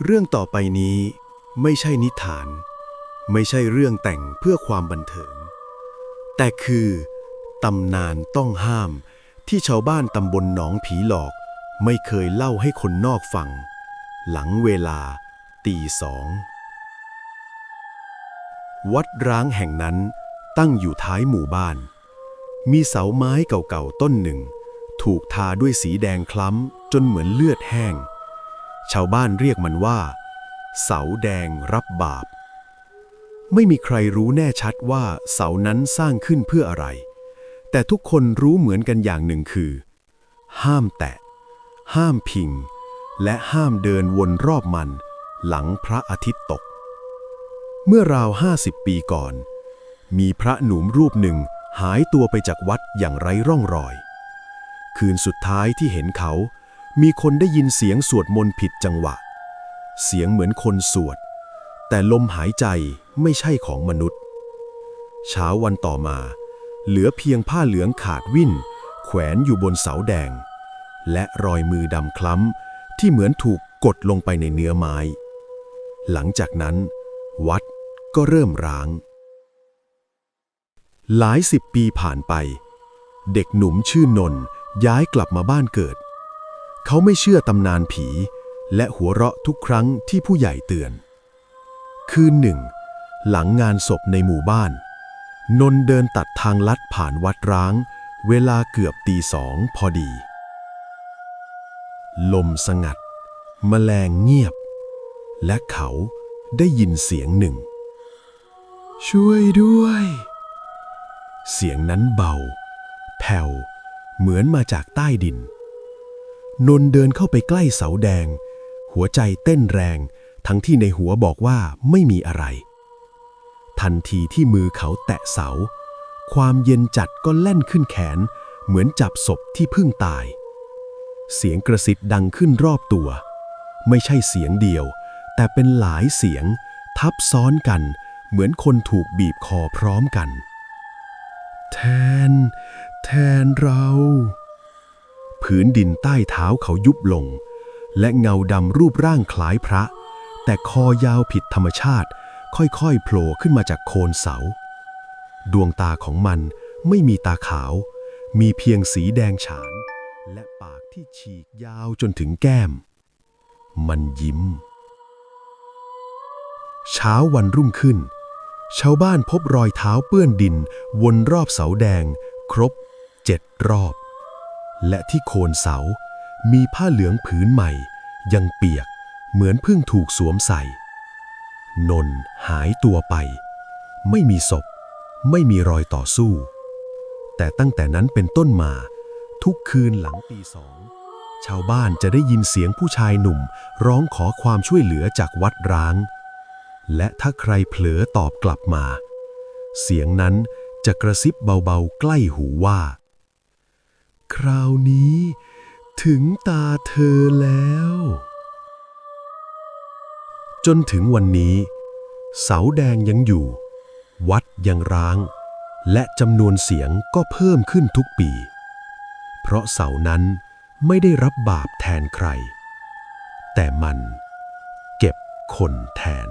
เรื่องต่อไปนี้ไม่ใช่นิทาน ไม่ใช่เรื่องแต่งเพื่อความบันเทิง แต่คือตำนานต้องห้ามที่ชาวบ้านตำบลหนองผีหลอก ไม่เคยเล่าให้คนนอกฟัง หลังเวลาตีสอง วัดร้างแห่งนั้นตั้งอยู่ท้ายหมู่บ้าน มีเสาไม้เก่าๆต้นหนึ่ง ถูกทาด้วยสีแดงคล้ำจนเหมือนเลือดแห้ง ชาวบ้านเรียกมันว่า เสาแดงรับบาป ไม่มีใครรู้แน่ชัดว่าเสานั้นสร้างขึ้นเพื่ออะไร แต่ทุกคนรู้เหมือนกันอย่างหนึ่งคือ ห้ามแตะ ห้ามพิง และห้ามเดินวนรอบมัน หลังพระอาทิตย์ตก เมื่อราวห้าสิบปีก่อน มีพระหนุ่มรูปหนึ่งหายตัวไปจากวัดอย่างไร้ร่องรอย คืนสุดท้ายที่เห็นเขา มีคนได้ยินเสียงสวดมนต์ผิดจังหวะ เสียงเหมือนคนสวด แต่ลมหายใจไม่ใช่ของมนุษย์ เช้าวันต่อมา เหลือเพียงผ้าเหลืองขาดวิ่น แขวนอยู่บนเสาแดง และรอยมือดำคล้ำ ที่เหมือนถูกกดลงไปในเนื้อไม้ หลังจากนั้น วัดก็เริ่มร้าง หลายสิบปีผ่านไป เด็กหนุ่มชื่อนนท์ย้ายกลับมาบ้านเกิด เขาไม่เชื่อตำนานผี และหัวเราะทุกครั้งที่ผู้ใหญ่เตือน คืนหนึ่ง หลังงานศพในหมู่บ้าน นนเดินตัดทางลัดผ่านวัดร้าง เวลาเกือบตีสองพอดี ลมสงัดแมลงเงียบ และเขาได้ยินเสียงหนึ่ง ช่วยด้วย เสียงนั้นเบา แผ่ว เหมือนมาจากใต้ดิน นนเดินเข้าไปใกล้เสาแดง หัวใจเต้นแรง ทั้งที่ในหัวบอกว่าไม่มีอะไร ทันทีที่มือเขาแตะเสา ความเย็นจัดก็แล่นขึ้นแขน เหมือนจับศพที่เพิ่งตาย เสียงกระซิบดังขึ้นรอบตัว ไม่ใช่เสียงเดียว แต่เป็นหลายเสียง ทับซ้อนกัน เหมือนคนถูกบีบคอพร้อมกัน แทน แทนเรา ผืนดินใต้เท้าเขายุบลง และเงาดำรูปร่างคล้ายพระ แต่คอยาวผิดธรรมชาติ ค่อยๆ โผล่ขึ้นมาจากโคนเสา ดวงตาของมันไม่มีตาขาว มีเพียงสีแดงฉาน และปากที่ฉีกยาวจนถึงแก้ม มันยิ้ม เช้าวันรุ่งขึ้น ชาวบ้านพบรอยเท้าเปื้อนดินวนรอบเสาแดง ครบเจ็ดรอบ และที่โคนเสา มีผ้าเหลืองผืนใหม่ ยังเปียก เหมือนเพิ่งถูกสวมใส่ นนหายตัวไป ไม่มีศพ ไม่มีรอยต่อสู้ แต่ตั้งแต่นั้นเป็นต้นมา ทุกคืนหลังตีสองชาวบ้านจะได้ยินเสียงผู้ชายหนุ่ม ร้องขอความช่วยเหลือจากวัดร้าง และถ้าใครเผลอตอบกลับมา เสียงนั้นจะกระซิบเบาๆ ใกล้หูว่า คราวนี้ ถึงตาเธอแล้ว จนถึงวันนี้ เสาแดงยังอยู่ วัดยังร้าง และจำนวนเสียงก็เพิ่มขึ้นทุกปี เพราะเสานั้นไม่ได้รับบาปแทนใคร แต่มันเก็บคนแทน